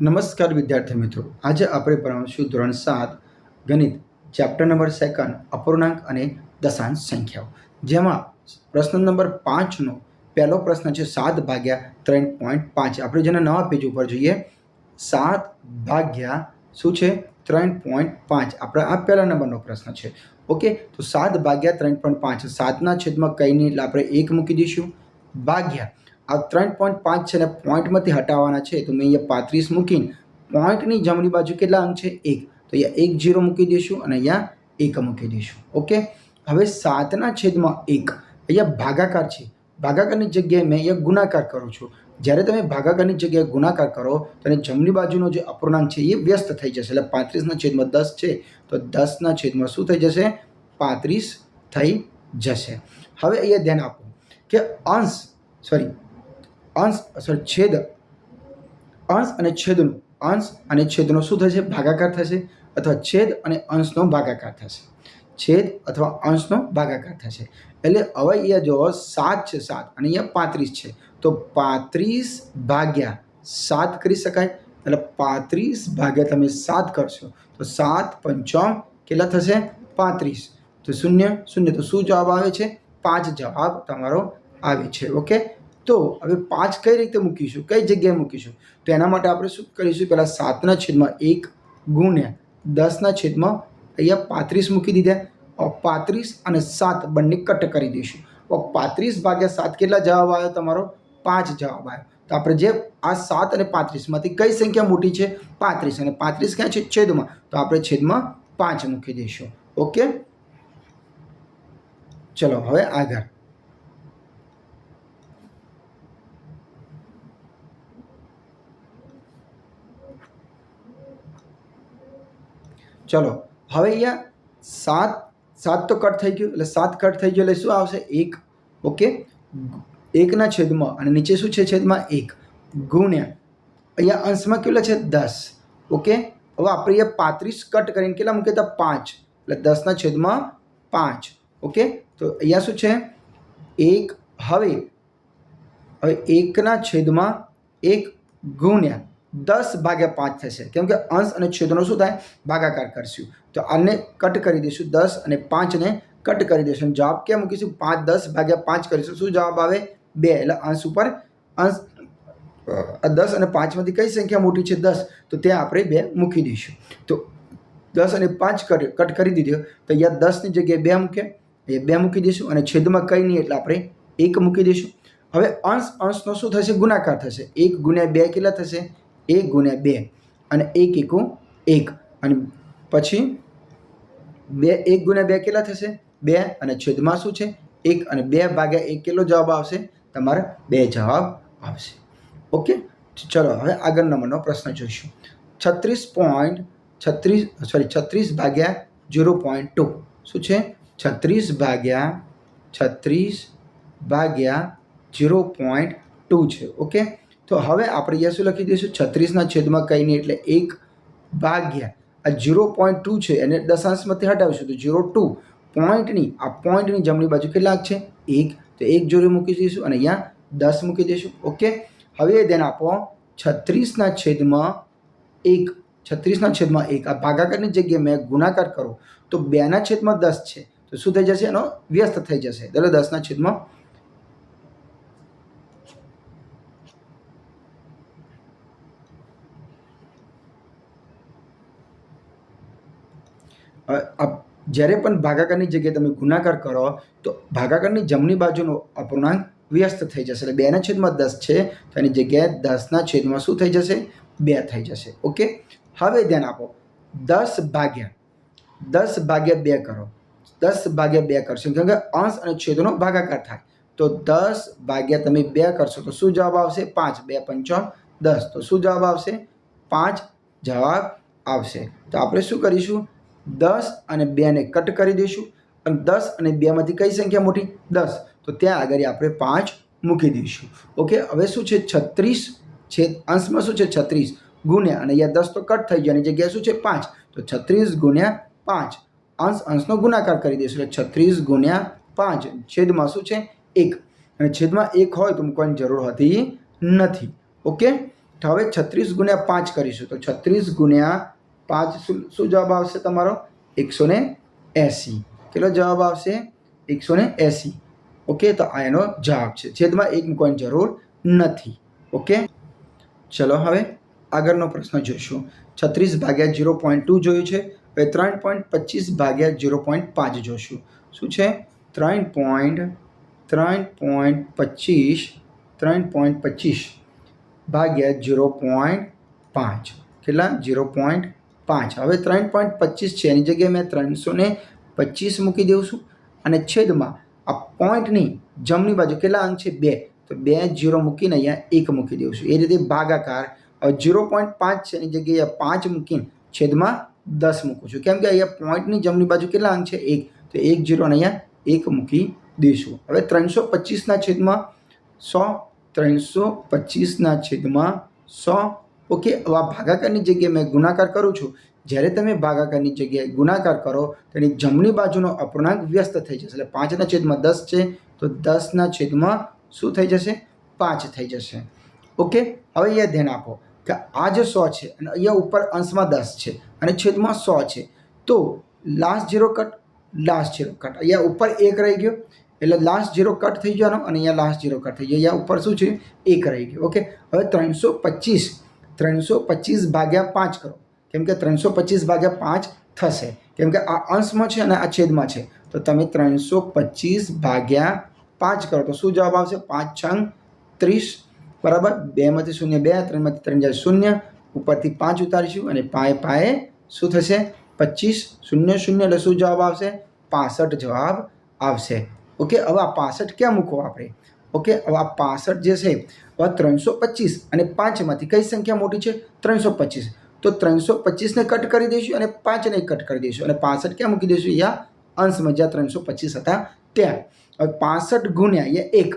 નમસ્કાર વિદ્યાર્થી મિત્રો. આજે આપણે ભણાવીશું ધોરણ સાત, ગણિત ચેપ્ટર નંબર સેકન્ડ અપૂર્ણાંક અને દશાંશ સંખ્યાઓ. જેમાં પ્રશ્ન નંબર પાંચનો પહેલો પ્રશ્ન છે સાત ભાગ્યા ત્રણ પોઈન્ટ પાંચ. આપણે જેના નવા પેજ ઉપર જોઈએ, સાત ભાગ્યા શું છે? ત્રણ પોઈન્ટ પાંચ. આપણે આ પહેલા નંબરનો પ્રશ્ન છે. ઓકે? તો સાત ભાગ્યા ત્રણ પોઈન્ટ પાંચ. સાતના છેદમાં કંઈ નહીં આપણે એક મૂકી દઈશું. ભાગ્યા. આ ત્રણ પોઈન્ટ પાંચ છે ને પોઈન્ટમાંથી હટાવવાના છે, તો મેં અહીંયા પાંત્રીસ મૂકીને પોઈન્ટની જમણી બાજુ કેટલા અંક છે? એક. તો અહીંયા એક જીરો મૂકી દઈશું અને અહીંયા એક મૂકી દઈશું. ઓકે? હવે સાતના છેદમાં એક. અહીંયા ભાગાકાર છે. ભાગાકારની જગ્યાએ મેં અહીંયા ગુણાકાર કરું છું. જ્યારે તમે ભાગાકારની જગ્યાએ ગુણાકાર કરો, તો એને જમણી બાજુનો જે અપૂર્ણાંક છે એ વ્યસ્ત થઈ જશે. એટલે પાંત્રીસના છેદમાં દસ છે, તો દસના છેદમાં શું થઈ જશે? પાંત્રીસ થઈ જશે. હવે અહીંયા ધ્યાન આપો કે અંશ સોરી અંશ સોરી છેદ. અંશ અને છેદનો, અંશ અને છેદનો શું થશે? ભાગાકાર થશે અથવા છેદ અને અંશનો ભાગાકાર થશે. છેદ અથવા અંશનો ભાગાકાર થશે. એટલે હવે અહીંયા જો સાત છે સાત અને અહીંયા પાંત્રીસ છે. તો પાંત્રીસ ભાગ્યા સાત કરી શકાય. એટલે પાંત્રીસ ભાગ્યા તમે સાત કરશો. તો સાત પંચમ કેટલા થશે? પાંત્રીસ. તો શૂન્ય શૂન્ય. તો શું જવાબ આવે છે? પાંચ જવાબ તમારો આવે છે. ઓકે? તો હવે પાંચ કઈ રીતે મૂકીશું? કઈ જગ્યાએ મૂકીશું? તો એના માટે આપણે શું કરીશું? પહેલાં સાતના છેદમાં એક ગુણ્યા દસના છેદમાં અહીંયા પાંત્રીસ મૂકી દીધા. પાંત્રીસ અને સાત બંને કટ કરી દઈશું. પાંત્રીસ ભાગ્યા સાત કેટલા જવાબ આવ્યો? તમારો પાંચ જવાબ આવ્યો. તો આપણે જે આ સાત અને પાંત્રીસમાંથી કઈ સંખ્યા મોટી છે? પાંત્રીસ. અને પાંત્રીસ ક્યાં છે? છેદમાં. તો આપણે છેદમાં પાંચ મૂકી દઈશું. ઓકે? ચલો, હવે આગળ ચલો, હવે અહીંયા સાત સાત તો કટ થઈ ગયું, એટલે સાત કટ થઈ ગયું, એટલે શું આવશે? એક. ઓકે? એકના છેદમાં, અને નીચે શું છે છેદમાં? એક. ગુણ્યા. અહીંયા અંશમાં કેટલા છે? દસ. ઓકે? હવે આપણે અહીંયા પાંત્રીસ કટ કરીને કેટલા મૂકે હતા પાંચ. એટલે દસના છેદમાં પાંચ. ઓકે? તો અહીંયા શું છે? એક. હવે હવે એકના છેદમાં એક ગુણ્યા. દસ ભાગ્યા પાંચ થશે. કેમ કે અંશ અને છેદનો શું થાય? ભાગાકાર કરશું. તો આને કટ કરી દઈશું. દસ અને પાંચને કટ કરી દઈશું. જવાબ ક્યાં મૂકીશું? પાંચ, દસ ભાગ્યા પાંચ કરીશું. શું જવાબ આવે? બે. એટલે અંશ ઉપર અંશ દસ અને પાંચમાંથી કઈ સંખ્યા મોટી છે? દસ. તો ત્યાં આપણે બે મૂકી દઈશું. તો દસ અને પાંચ કટ કટ કરી દીધો. તો અહીંયા દસની જગ્યાએ બે મૂક્યા એ બે મૂકી દઈશું. અને છેદમાં કંઈ નહીં એટલે આપણે એક મૂકી દઈશું. હવે અંશ, અંશનો શું થશે? ગુણાકાર થશે. એક ગુણ્યા બે કેટલા થશે? એક ગુણ્યા બે અને એક એકું એક. અને પછી બે, એક ગુણ્યા બે કેટલા થશે? બે અને છેદમાં શું છે? એક અને બે ભાગ્યા એક કેટલો જવાબ આવશે? તમારે બે જવાબ આવશે. ઓકે? ચલો, હવે આગળ નંબરનો પ્રશ્ન જોઈશું. છત્રીસ પોઈન્ટ છત્રીસ સોરી છત્રીસ ભાગ્યા ઝીરો પોઈન્ટ ટુ. શું છે? છત્રીસ ભાગ્યા છત્રીસ ભાગ્યા ઝીરો પોઈન્ટ ટુ છે. ઓકે? તો હવે આપણે અહીંયા શું લખી દઈશું, છત્રીસના છેદમાં કંઈ નહીં એટલે એક ભાગ્યા. આ ઝીરો પોઈન્ટ ટુ છે, એને દશાંશમાંથી હટાવીશું. તો ઝીરો ટુ પોઈન્ટની, આ પોઈન્ટની જમણી બાજુ કેટલાક છે? એક. તો એક જોડે મૂકી દઈશું અને અહીંયા દસ મૂકી દઈશું. ઓકે? હવે ધ્યાન આપો, છત્રીસના છેદમાં એક. છત્રીસના છેદમાં એક. આ ભાગાકારની જગ્યાએ મેં ગુણાકાર કરો. તો બેના છેદમાં દસ છે. તો શું થઈ જશે? એનો વ્યસ્ત થઈ જશે. એટલે દસના છેદમાં જ્યારે પણ ભાગાકારની જગ્યાએ તમે ગુણાકાર કરો, તો ભાગાકારની જમણી બાજુનો અપૂર્ણાંક વ્યસ્ત થઈ જશે. એટલે બેના છેદમાં દસ છે, તો એની જગ્યાએ દસના છેદમાં શું થઈ જશે? બે થઈ જશે. ઓકે? હવે ધ્યાન આપો. દસ ભાગ્યા દસ ભાગ્યા બે કરો. દસ ભાગ્યા બે કરશો. કેમ કે અંશ અને છેદનો ભાગાકાર થાય. તો દસ ભાગ્યા તમે બે કરશો, તો શું જવાબ આવશે? પાંચ. બે પંચો દસ. તો શું જવાબ આવશે? પાંચ જવાબ આવશે. તો આપણે શું કરીશું? દસ અને બેને કટ કરી દઈશું. અને દસ અને બેમાંથી કઈ સંખ્યા મોટી? દસ. તો ત્યાં આગળ આપણે પાંચ મૂકી દઈશું. ઓકે? હવે શું છે? છત્રીસ છે. અંશમાં શું છે? છત્રીસ ગુણ્યા, અને અહીંયા દસ તો કટ થઈ ગયા. અને જગ્યાએ શું છે? પાંચ. તો છત્રીસ ગુણ્યા પાંચ. અંશ, અંશનો ગુણાકાર કરી દઈશું. એટલે છત્રીસ ગુણ્યા પાંચ. છેદમાં શું છે? એક. અને છેદમાં એક હોય તો મૂકવાની જરૂર હતી નથી. ઓકે? હવે છત્રીસ ગુણ્યા પાંચ કરીશું. તો છત્રીસ ગુણ્યા પાંચ શું જવાબ આવશે તમારો? એકસો ને એંસી. કેટલો જવાબ આવશે? એકસો ને એંસી. ઓકે, તો આ એનો જવાબ છે. છેદમાં એક મૂકવાની જરૂર નથી. ઓકે? ચલો હવે આગળનો પ્રશ્ન જોઈશું. છત્રીસ ભાગ્યા ઝીરો પોઈન્ટ ટુ જોયું છે. હવે ત્રણ પોઈન્ટ પચીસ ભાગ્યા ઝીરો પોઈન્ટ પાંચ જોઈશું શું છે? ત્રણ પોઈન્ટ ત્રણ પોઈન્ટ પચીસ, ત્રણ પોઈન્ટ પચીસ ભાગ્યા ઝીરો પોઈન્ટ પાંચ. કેટલા? જીરો પોઈન્ટ પાંચ. હવે ત્રણ પોઈન્ટ પચીસ છે. એની જગ્યાએ મેં ત્રણસો ને પચીસ મૂકી દઉં છું. અને છેદમાં આ પોઈન્ટની જમણી બાજુ કેટલા અંક છે? બે. તો બે જીરો મૂકીને અહીંયા એક મૂકી દઉં છું. એ રીતે ભાગાકાર ઝીરો પોઈન્ટ પાંચ છે. એની જગ્યાએ પાંચ મૂકીને છેદમાં દસ મૂકું છું. કેમ કે અહીંયા પોઈન્ટની જમણી બાજુ કેટલા અંક છે? એક. તો એક, જીરો અને અહીંયા એક મૂકી દઈશું હવે ત્રણસો પચીસના છેદમાં સો, ત્રણસો પચીસના છેદમાં સો ઓકે, હવે ભાગાકારની જગ્યાએ મેં ગુણાકાર કરું છું. જ્યારે તમે ભાગાકારની જગ્યાએ ગુણાકાર કરો, તેની જમણી બાજુનો અપૂર્ણાંક વ્યસ્ત થઈ જશે. એટલે પાંચના છેદમાં દસ છે, તો દસના છેદમાં શું થઈ જશે? પાંચ થઈ જશે. ઓકે, હવે અહીંયા ધ્યાન આપો કે આ જે સો છે, અને અહીંયા ઉપર અંશમાં દસ છે, અને છેદમાં સો છે. તો last zero cut last zero cut અહીંયા ઉપર એક રહી ગયો, એટલે લાસ્ટ ઝીરો કટ થઈ જવાનો, અને અહીંયા લાસ્ટ ઝીરો કટ થઈ ગયો. અહીંયા ઉપર શું છે? એક રહી ગયો. ઓકે, હવે ત્રણસો પચીસ ત્રણસો પચીસ ભાગ્યા પાંચ કરો. કેમ કે ત્રણસો પચીસ ભાગ્યા પાંચ થશે. કેમ કે આ અંશમાં છે અને આ છેદમાં છે. તો તમે ત્રણસો પચીસ ભાગ્યા પાંચ કરો. તો શું જવાબ આવશે? પાંચ છંગ ત્રીસ. બરાબર? બેમાંથી શૂન્ય બે, ત્રણમાંથી ત્રણ જાય શૂન્ય. ઉપરથી પાંચ ઉતારીશું અને પાએ પાએ શું થશે? પચીસ. શૂન્ય શૂન્ય એટલે શું જવાબ આવશે? પાસઠ જવાબ આવશે. ઓકે? હવે આ પાસઠ ક્યાં મૂકો આપણે? ઓકે? હવે આ પાસઠ જે છે, હવે ત્રણસો પચીસ. અને પાંચમાંથી કઈ સંખ્યા મોટી છે? ત્રણસો પચીસ. તો ત્રણસો પચીસને કટ કરી દઈશું અને પાંચને કટ કરી દઈશું. અને પાસઠ ક્યાં મૂકી દઈશું? યા અંશમાં, જ્યાં ત્રણસો પચીસ હતા ત્યાં. હવે પાસઠ ગુણ્યા, અહીંયા એક.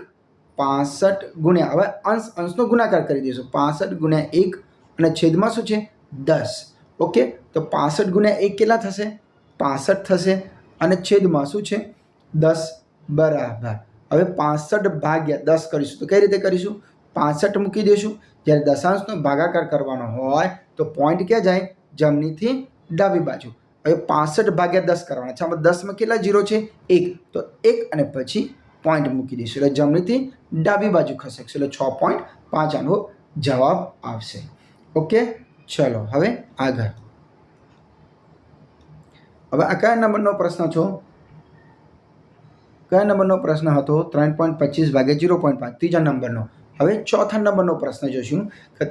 પાસઠ ગુણ્યા, હવે અંશ, અંશનો ગુણાકાર કરી દઈશું. પાસઠ ગુણ્યા એક અને છેદમાં શું છે? દસ. ઓકે? તો પાસઠ ગુણ્યા એક કેટલા થશે? પાસઠ થશે. અને છેદમાં શું છે? દસ બરાબર. હવે પાસઠ ભાગ્યા દસ કરીશું. તો કઈ રીતે કરીશું? પાસઠ મૂકી દઈશું. જ્યારે દશાંશનો ભાગાકાર કરવાનો હોય, તો પોઈન્ટ ક્યાં જાય? જમણીથી ડાબી બાજુ. હવે પાસઠ ભાગ્યા દસ કરવાના છે. આમાં દસમાં કેટલા જીરો છે? એક. તો એક અને પછી પોઈન્ટ મૂકી દઈશું. એટલે જમણીથી ડાબી બાજુ ખસેકશું એટલે છ પોઈન્ટ પાંચ આનો જવાબ આવશે. ઓકે? ચલો, હવે આગળ. હવે આ કયા નંબરનો પ્રશ્ન છો? કયા નંબરનો પ્રશ્ન હતો? ત્રણ પોઈન્ટ પચીસ ભાગે જીરો પોઈન્ટ પાંચ. ત્રીજા નંબરનો. હવે ચોથા નંબરનો પ્રશ્ન જોઈશું કે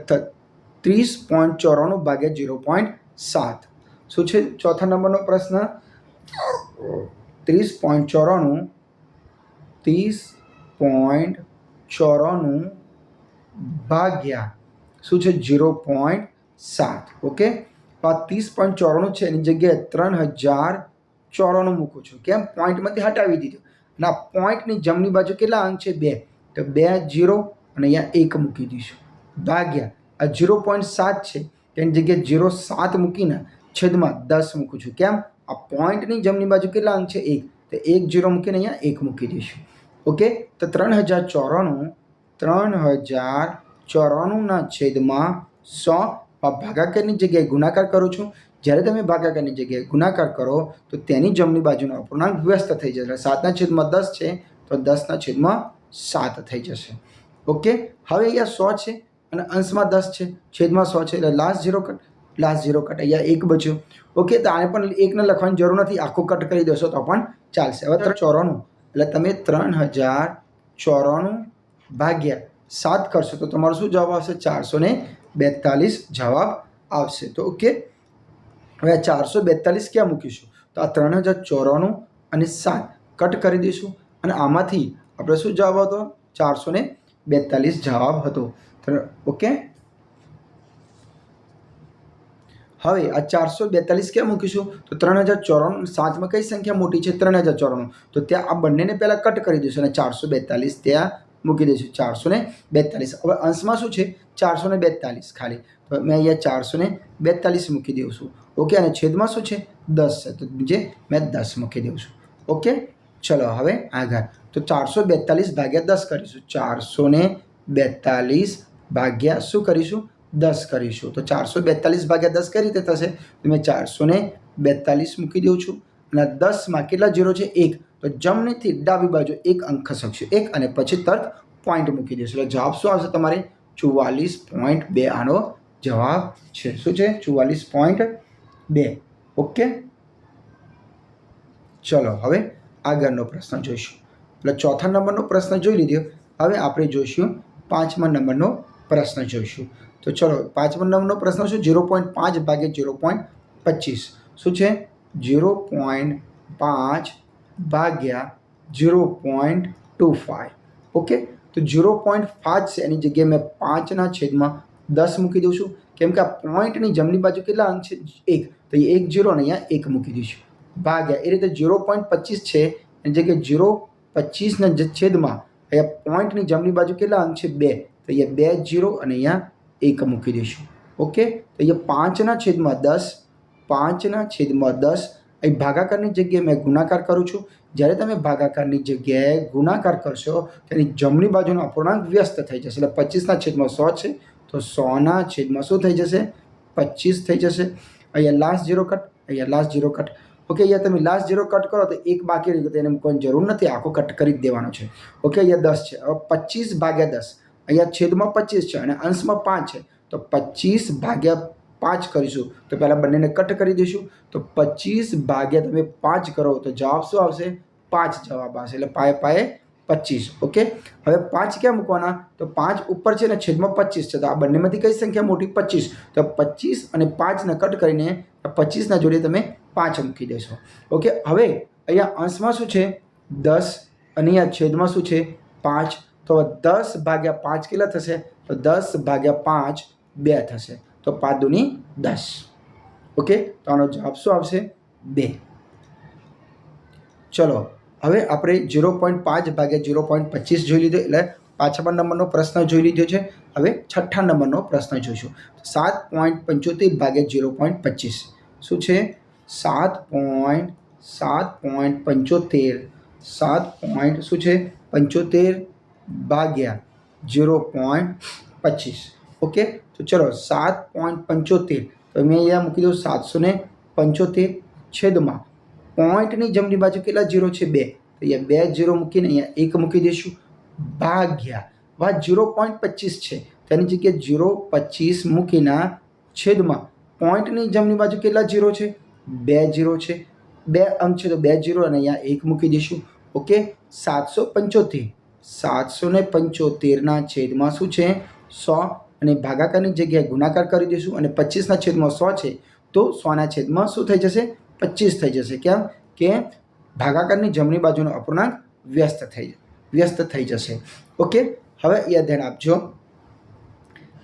ત્રીસ પોઈન્ટ ચોરાણું ભાગે જીરો પોઈન્ટ સાત. શું છે ચોથા નંબરનો પ્રશ્ન? ત્રીસ પોઈન્ટ ચોરાણું, ત્રીસ પોઈન્ટ ચોરાણું ભાગ્યા. શું છે? જીરો પોઈન્ટ સાત. ઓકે? તો આ ત્રીસ પોઈન્ટ ચોરાણું છે, એની જગ્યાએ ત્રણ હજાર ચોરાણું મૂકું છું. કેમ? પોઈન્ટમાંથી હટાવી દીધું. આ પોઈન્ટની જમણી બાજુ કેટલા અંક છે? બે. તો બે જીરો અને અહીંયા એક મૂકી દઈશું. ભાગ્યા. આ જીરો પોઈન્ટ સાત છે. તેની જગ્યાએ જીરો સાત મૂકીને છેદમાં દસ મૂકું છું. કેમ? આ પોઈન્ટની જમણી બાજુ કેટલા અંક છે? એક. તો એક જીરો મૂકીને અહીંયા એક મૂકી દઈશું. ઓકે? તો ત્રણ હજાર ચોરાણું, ત્રણ હજાર ચોરાણુંના છેદમાં સો. ભાગાકારની જગ્યાએ ગુણાકાર કરું છું. જ્યારે તમે ભાગાકારની જગ્યાએ ગુણાકાર કરો, તો તેની જમણી બાજુનો અપૂર્ણાંક વ્યસ્ત થઈ જશે. સાતના છેદમાં દસ છે, તો દસના છેદમાં સાત થઈ જશે. ઓકે? હવે અહીંયા સો છે અને અંશમાં દસ છે. છેદમાં સો છે એટલે last zero cut last zero cut અહીંયા એક બચ્યો. ઓકે? તો આને પણ એકને લખવાની જરૂર નથી. આખું કટ કરી દેશો તો પણ ચાલશે. હવે ત્રણ ચોરાણું. એટલે તમે ત્રણ હજાર ચોરાણું ભાગ્યા સાત કરશો તો તમારો શું જવાબ આવશે? ચારસો બેતાલીસ જવાબ આવશે. તો ઓકે? હવે આ ચારસો બેતાલીસ ક્યાં મૂકીશું? તો આ ત્રણ હજાર ચોરાણું અને સાત. કટ કરી દઈશું. અને આમાંથી આપણે શું જવાબ હતો ચારસો ને બેતાલીસ જવાબ હતો. ઓકે? હવે આ ચારસો બેતાલીસ ક્યાં મૂકીશું? તો ત્રણ હજાર ચોરાણું સાતમાં કઈ સંખ્યા મોટી છે? ત્રણ હજાર ચોરાણું. તો ત્યાં આ બંનેને પહેલાં કટ કરી દઈશું અને ચારસો બેતાલીસ ત્યાં મૂકી દઈશું. ચારસો ને બેતાલીસ. હવે અંશમાં શું છે? ચારસો ને બેતાલીસ ખાલી. તો મેં અહીંયા ચારસો ને બેતાલીસ મૂકી દઉં છું. ઓકે, અને છેદમાં શું છે? દસ છે. તો જે મેં દસ મૂકી દઉં છું. ઓકે, ચલો હવે આગળ. તો ચારસો બેતાલીસ ભાગ્યા દસ કરીશું. ચારસો ને બેતાલીસ ભાગ્યા શું કરીશું? દસ કરીશું. તો ચારસો બેતાલીસ ભાગ્યા દસ કઈ રીતે થશે? તો મેં ચારસો ને બેતાલીસ મૂકી દઉં છું. અને દસમાં કેટલા જીરો છે? એક. તો જમણીથી ડાબી બાજુ એક અંક ખસકશું એક અને પછી તર્ક પોઈન્ટ મૂકી દઈશું એટલે જવાબ શું આવશે તમારે? ચુવાલીસ પોઈન્ટ બે આનો જવાબ છે. શું છે? ચુવાલીસ પોઈન્ટ બે. ઓકે? ચલો, હવે આગળનો પ્રશ્ન જોઈશું. એટલે ચોથા નંબરનો પ્રશ્ન જોઈ લીધો. હવે આપણે જોઈશું પાંચમા નંબરનો પ્રશ્ન જોઈશું. તો ચલો, પાંચમા નંબરનો પ્રશ્ન શું? ઝીરો પોઈન્ટ પાંચ ભાગે ઝીરો પોઈન્ટ પચીસ. શું છે? ઝીરો પોઈન્ટ પાંચ ભાગ્યા zero point two five okay? તો ઝીરો પોઈન્ટ પાંચ છે. એની જગ્યાએ મેં પાંચના છેદમાં દસ મૂકી દઉં છું. કેમ કે આ પોઈન્ટની જમણી બાજુ કેટલા અંક છે? એક. તો એ એક જીરો અને અહીંયા એક મૂકી દઈશું. ભાગ્યા. એ રીતે ઝીરો પોઈન્ટ પચીસ છે. એની જગ્યાએ ઝીરો પચીસના છેદમાં અહીંયા પોઈન્ટની જમણી બાજુ કેટલા અંક છે? બે. તો અહીંયા બે જીરો અને અહીંયા એક મૂકી દઈશું. ઓકે? તો અહીંયા પાંચના છેદમાં દસ, પાંચના છેદમાં દસ. અહીં ભાગાકારની જગ્યાએ મેં ગુણાકાર કરું છું. જ્યારે તમે ભાગાકારની જગ્યાએ ગુણાકાર કરશો તેની જમણી બાજુનો અપૂર્ણાંક વ્યસ્ત થઈ જશે. એટલે પચીસના છેદમાં સો છે. તો સોના છેદમાં શું થઈ જશે? પચીસ થઈ જશે. અહીંયા લાસ્ટ ઝીરો કટ અહીંયા લાસ્ટ ઝીરો કટ ઓકે અહીંયા તમે લાસ્ટ ઝીરો કટ કરો તો એક બાકી રહી ગયો એને કોઈ જરૂર નથી, આખો કટ કરી જ દેવાનો છે. ઓકે અહીંયા દસ છે. હવે પચીસ ભાગ્યા દસ. અહીંયા છેદમાં પચીસ છે અને અંશમાં પાંચ છે. તો પચીસ ભાગ્યા પાંચ કરીશું. તો પહેલાં બંનેને કટ કરી દઈશું. તો પચીસ ભાગ્યા તમે પાંચ કરો, તો જવાબ શું આવશે? પાંચ જવાબ આવશે. એટલે પાયે પાએ પચીસ, ઓકે? હવે પાંચ ક્યાં મૂકવાના? તો પાંચ ઉપર છે ને છેદમાં પચીસ છે. તો આ બંનેમાંથી કઈ સંખ્યા મોટી? પચીસ. તો પચીસ અને પાંચને કટ કરીને પચીસના જોડે તમે પાંચ મૂકી દેશો. ઓકે? હવે અહીંયા અંશમાં શું છે? દસ અને અહીંયા છેદમાં શું છે? પાંચ. તો દસ ભાગ્યા પાંચ કેટલા થશે? તો દસ ભાગ્યા પાંચ બે થશે. તો પાંચ દુની દસ. ઓકે? તો આનો જવાબ શું આવશે? બે. ચલો. હવે આપણે ઝીરો પોઈન્ટ પાંચ ભાગ્યા ઝીરો પોઈન્ટ પચીસ જોઈ લીધો, એટલે પાંચમા નંબરનો પ્રશ્ન જોઈ લીધો છે. હવે છઠ્ઠા નંબરનો પ્રશ્ન જોઈશું. સાત પોઈન્ટ પંચોતેર ભાગ્યા ઝીરો પોઈન્ટ પચીસ. શું છે? સાત પોઈન્ટ સાત પોઈન્ટ પંચોતેર. સાત પોઈન્ટ શું છે? પંચોતેર ભાગ્યા ઝીરો પોઈન્ટ પચીસ. ઓકે? તો ચલો, સાત પોઈન્ટ પંચોતેર. તો મેં અહીંયા મૂકી દઉં સાતસો ને પંચોતેર છેદમાં. પોઈન્ટની જમણી બાજુ કેટલા જીરો છે? બે. તો અહીંયા બે જીરો મૂકીને અહીંયા એક મૂકી દઈશું. ભાગ્યા. વા જીરો પોઈન્ટ પચીસ છે. તેની જગ્યાએ જીરો પચીસ મૂકીના છેદમાં પોઈન્ટની જમણી બાજુ કેટલા જીરો છે? બે જીરો છે. બે અંક છે તો બે જીરો અને અહીંયા એક મૂકી દઈશું. ઓકે? સાતસો પંચોતેર. સાતસો ને પંચોતેરના છેદમાં શું છે? સો. અને ભાગાકારની જગ્યાએ ગુણાકાર કરી દઈશું અને પચીસના છેદમાં સો છે તો સોના છેદમાં શું થઈ જશે? પચીસ થઈ જશે. કેમ? કે ભાગાકારની જમણી બાજુનો અપૂર્ણાંક વ્યસ્ત થઈ વ્યસ્ત થઈ જશે. ઓકે? હવે અહીંયા ધ્યાન આપજો.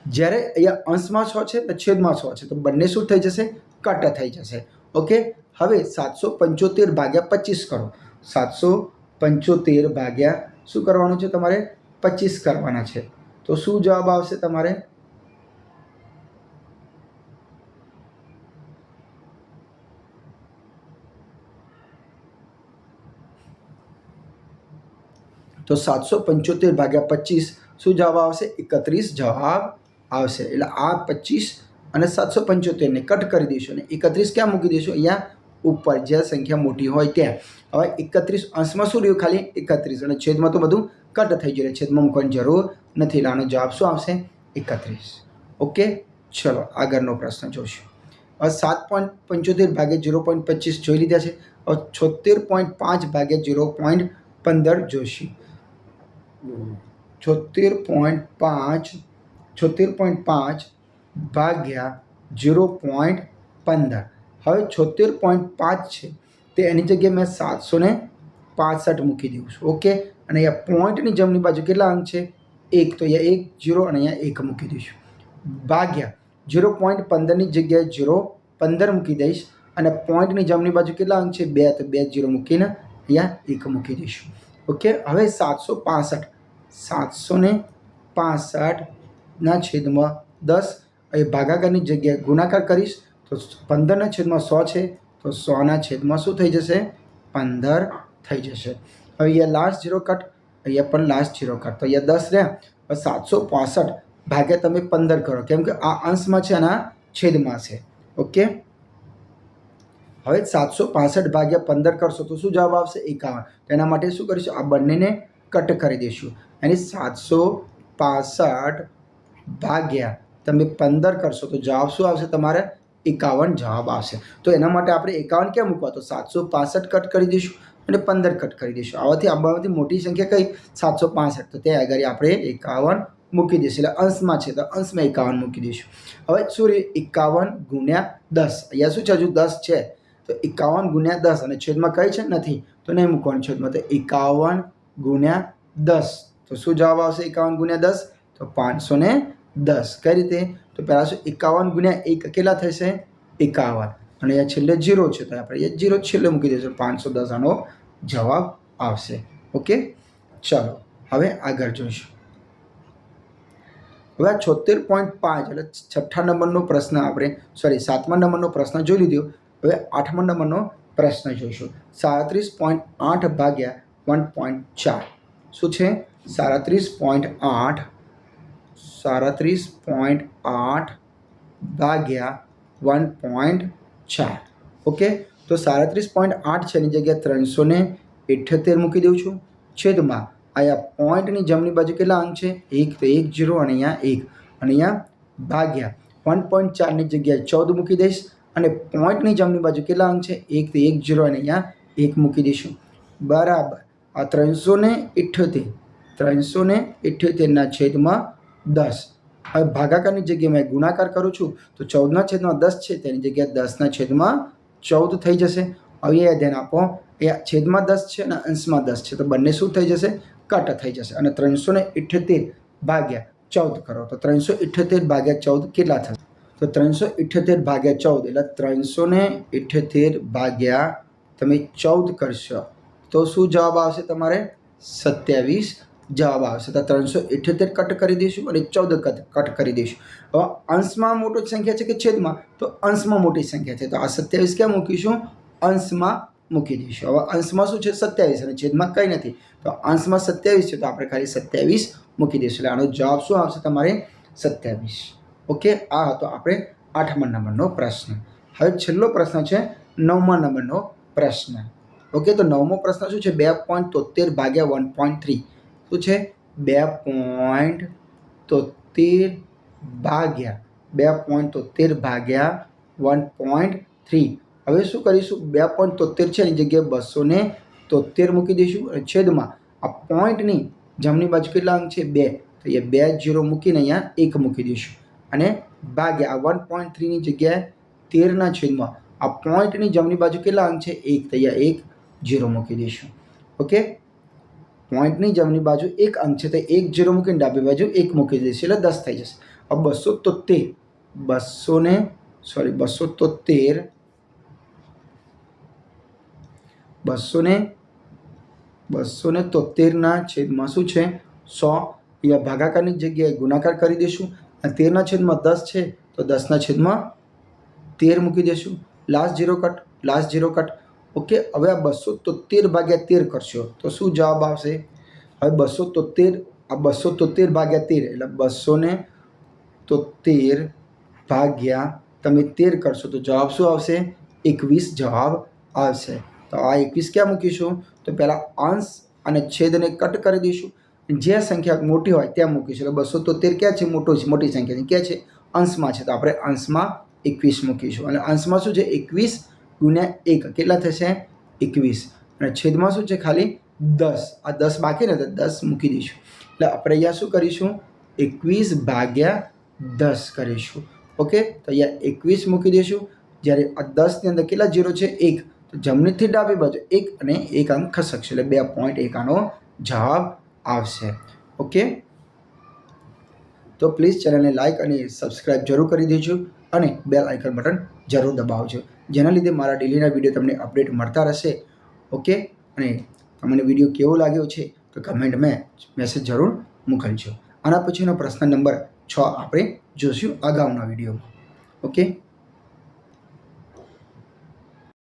જ્યારે અહીંયા અંશમાં છ છે ને છેદમાં છ છે, તો બંને શું થઈ જશે? કટ થઈ જશે. ઓકે? હવે સાતસો પંચોતેર ભાગ્યા પચીસ કરો. સાતસો પંચોતેર ભાગ્યા શું કરવાનું છે તમારે? પચીસ કરવાના છે. તો શું જવાબ આવશે તમારે? તો સાતસો પંચોતેર ભાગ્યા પચીસ, શું જવાબ આવશે? એકત્રીસ જવાબ આવશે. એટલે આ પચીસ અને સાતસો પંચોતેરને કટ કરી દઈશું અને એકત્રીસ ક્યાં મૂકી દઈશું? અહીંયા ઉપર, જ્યાં સંખ્યા મોટી હોય ત્યાં. હવે એકત્રીસ અંશમાં શું રહ્યું? ખાલી એકત્રીસ. અને છેદમાં તો બધું કટ થઈ ગયું. છેદમાં મૂકવાની જરૂર નથી. એટલે આનો જવાબ શું આવશે? એકત્રીસ. ઓકે? ચલો, આગળનો પ્રશ્ન જોઈશું હવે સાત પોઈન્ટ પંચોતેર ભાગે ઝીરો પોઈન્ટ પચીસ જોઈ લીધા છે. હવે છોતેર પોઈન્ટ પાંચ ભાગે ઝીરો પોઈન્ટ પંદર જોઈશું છોતેર પોઈન્ટ પાંચ, છોતેર પોઈન્ટ પાંચ ભાગ્યા ઝીરો પોઈન્ટ પંદર. હવે છોતેર પોઈન્ટ પાંચ છે, તે એની જગ્યાએ મેં સાતસો ને પાસઠ મૂકી દઉં છું. ઓકે? અને અહીંયા પોઈન્ટની જમણી બાજુ કેટલા અંક છે? એક. તો અહીંયા એક જીરો અને અહીંયા એક મૂકી દઈશું. ભાગ્યા ઝીરો પોઈન્ટ પંદરની જગ્યાએ ઝીરો પંદર મૂકી દઈશ અને પોઈન્ટની જમણી બાજુ કેટલા અંક છે? બે. તો બે જીરો મૂકીને અહીંયા એક મૂકી દઈશું. ઓકે? હવે સાતસો પાસઠ. સાતસો ને પાસઠના છેદમાં દસ. અહીં ભાગાકારની જગ્યાએ ગુણાકાર કરીશ તો પંદરના છેદમાં સો છે, તો સોના છેદમાં શું થઈ જશે? પંદર થઈ જશે. હવે અહીંયા લાસ્ટ ઝીરો કટ અહીંયા પણ લાસ્ટ ઝીરો કટ તો અહીંયા દસ રહ્યા સાતસો પાસઠ ભાગ્યા તમે પંદર કરો. કેમ કે આ અંશમાં છે અને છેદમાં છે. ઓકે? હવે સાતસો પાસઠ ભાગ્યા પંદર કરશો તો શું જવાબ આવશે? એકાવન. તેના માટે શું કરીશું? આ બંનેને કટ કરી દઈશું. અને સાતસો પાસઠ ભાગ્યા. તમે પંદર કરશો તો જવાબ શું આવશે? તમારે એકાવન જવાબ આવશે. તો એના માટે આપણે એકાવન ક્યાં મૂકવા? તો સાતસો પાસઠ કટ કરી દઈશું અને પંદર કટ કરી દઈશું. આવાથી આંબામાંથી મોટી સંખ્યા કઈ? સાતસો પાસઠ. તો ત્યાં આગળ આપણે એકાવન મૂકી દઈશું. એટલે અંશમાં છે તો અંશમાં એકાવન મૂકી દઈશું. હવે શું રહ્યું એકાવન ગુણ્યા દસ. અહીંયા શું છે હજુ? દસ છે. તો એકાવન ગુણ્યા દસ અને છેદમાં કઈ છે? નથી. તો નહીં મૂકવાનું. છેદમાં તો એકાવન ગુણ્યા દસ. તો શું જવાબ આવશે એકાવન ગુણ્યા દસ? તો પાંચસો ને દસ. કઈ રીતે? તો પહેલાં શું એકાવન ગુણ્યા એક કેટલા થશે? એકાવન. અને અહીંયા છેલ્લે જીરો છે, તો આપણે અહીંયા જીરો છેલ્લે મૂકી દઈશું. પાંચસો દસ આનો જવાબ આવશે. ઓકે? ચલો, હવે આગળ જોઈશું. હવે આ છોતેર પોઈન્ટ પાંચ, એટલે છઠ્ઠા નંબરનો પ્રશ્ન આપણે સોરી સાતમા નંબરનો પ્રશ્ન જોઈ લીધો. હવે આઠમા નંબરનો પ્રશ્ન જોઈશું. સાડત્રીસ પોઈન્ટ આઠ ભાગ્યા વન પોઈન્ટ ચાર. શું છે? સાડત્રીસ પોઈન્ટ આઠ, સાડત્રીસ પોઈન્ટ આઠ ભાગ્યા વન પોઈન્ટ ચાર. ઓકે? તો સાડત્રીસ પોઈન્ટ આઠ છે એની જગ્યાએ ત્રણસો ને ઇઠ્યોતેર મૂકી દઉં છું. છેદમાં અહીંયા પોઈન્ટની જમણી બાજુ કેટલા અંક છે? એક તો એક જીરો અને અહીંયા એક. અને અહીંયા ભાગ્યા વન પોઈન્ટ ચારની જગ્યાએ ચૌદ મૂકી દઈશ. અને પોઈન્ટની જમણી બાજુ કેટલા અંક છે? એક તો એક જીરો અને અહીંયા એક મૂકી દઈશું. બરાબર. આ ત્રણસો ને ઇઠ્યોતેર ત્રણસો ને ઇઠ્યોતેરના છેદમાં દસ. હવે ભાગાકારની જગ્યાએ મેં ગુણાકાર કરું છું, તો ચૌદના છેદમાં દસ છે, તેની જગ્યાએ દસના છેદમાં ચૌદ થઈ જશે. હવે ધ્યાન આપો એ છેદમાં દસ છે અને અંશમાં દસ છે, તો બંને શું થઈ જશે? કટ થઈ જશે. અને ત્રણસો ને ઇઠ્યોતેર ભાગ્યા ચૌદ કરો, તો ત્રણસો ઇઠ્યોતેર ભાગ્યા ચૌદ કેટલા થશે? તો ત્રણસો ઇઠ્યોતેર ભાગ્યા ચૌદ, એટલે ત્રણસો ને ઇઠ્યોતેર ભાગ્યા તમે ચૌદ કરશો. તો શું જવાબ આવશે તમારે? સત્યાવીસ જવાબ આવશે. તો ત્રણસો ઇઠ્યોતેર કટ કરી દઈશું અને ચૌદ કટ કટ કરી દઈશું. હવે અંશમાં મોટી સંખ્યા છે કે છેદમાં? તો અંશમાં મોટી સંખ્યા છે. તો આ સત્યાવીસ ક્યાં મૂકીશું? અંશમાં મૂકી દઈશું. હવે અંશમાં શું છે? સત્યાવીસ અને છેદમાં કંઈ નથી. તો અંશમાં સત્યાવીસ છે, તો આપણે ખાલી સત્યાવીસ મૂકી દઈશું. એટલે આનો જવાબ શું આવશે? તમારે સત્યાવીસ. ઓકે? આ હતો આપણે આઠમા નંબરનો પ્રશ્ન. હવે છેલ્લો પ્રશ્ન છે, નવમા નંબરનો પ્રશ્ન. ઓકે? તો નવમો પ્રશ્ન શું છે? બે પોઈન્ટ તોતેર ભાગ્યા વન પોઈન્ટ થ્રી શું છે? બે પોઈન્ટ તોતેર ભાગ્યા. બે પોઈન્ટ તોતેર ભાગ્યા વન પોઈન્ટ થ્રી. હવે શું કરીશું? બે પોઈન્ટ તોતેર છે એની જગ્યાએ બસો ને તોતેર મૂકી દઈશું. અને છેદમાં આ પોઈન્ટની જમણી બાજુ કેટલા અંક છે? બે. તો અહીંયા બે જીરો મૂકીને અહીંયા એક મૂકી દઈશું. અને ભાગ્યા આ વન પોઈન્ટ થ્રીની જગ્યાએ તેરના છેદમાં આ પોઈન્ટની જમણી બાજુ કેટલા અંક છે? એક. તો અહીંયા એક જીરો મૂકી દઈશું. ઓકે? પોઈન્ટની જમણી બાજુ એક અંક છે તો એક જીરો મૂકીને ડાબી બાજુ એક મૂકી દઈશ, એટલે દસ થઈ જશે. હવે બસો તોતેર, બસો ને સોરી બસો તોતેર, બસો ને બસો ને તોતેરના છેદમાં શું છે? સો. અહીંયા ભાગાકારની જગ્યાએ ગુણાકાર કરી દઈશું. અને તેરના છેદમાં દસ છે, તો દસના છેદમાં તેર મૂકી દઈશું. Last zero cut last zero cut okay, હવે આ બસો તોતેર ભાગ્યા તેર કરશો, તો શું જવાબ આવશે? હવે બસો તોતેર, આ બસો તોતેર ભાગ્યા તેર, એટલે બસો ને તોતેર ભાગ્યા તમે તેર કરશો, તો જવાબ શું આવશે? એકવીસ જવાબ આવશે. તો આ એકવીસ ક્યાં મૂકીશું? તો પહેલાં અંશ અને છેદને કટ કરી દઈશું. જે સંખ્યા મોટી હોય ત્યાં મૂકીશું, એટલે બસો તોતેર ક્યાં છે? મોટો છે, મોટી સંખ્યા છે ક્યાં છે? અંશમાં છે, તો આપણે અંશમાં એકવીસ મૂકીશું. અને અંશમાં શું છે? એકવીસ ગુણ્યા એક. કેટલા થશે? એકવીસ. અને છેદમાં શું છે ખાલી? દસ. આ દસ બાકી ને તો દસ મૂકી દઈશું. એટલે આપણે અહીંયા શું કરીશું? એકવીસ ભાગ્યા દસ કરીશું. ઓકે? તો અહીંયા એકવીસ મૂકી દઈશું. જ્યારે આ દસની અંદર કેટલા જીરો છે? એક. તો જમણીથી ડાબી બાજુ એક અને એક અંક ખસકશે એટલે બે પોઈન્ટ એક આનો જવાબ આવશે. ઓકે? તો પ્લીઝ ચેનલને લાઇક અને સબસ્ક્રાઈબ જરૂર કરી દેજો અને બેલ આઇકન બટન જરૂર દબાવજો. જેના લીધે મારા ડેલીના વીડિયો તમને અપડેટ મળતા રહેશે. ઓકે અને તમને વીડિયો કેવો લાગ્યો છે તો કમેન્ટમાં મેસેજ જરૂર મોકલજો. આના પછીનો પ્રશ્ન નંબર છ આપણે જોઈશું અગાઉના વિડીયોમાં ઓકે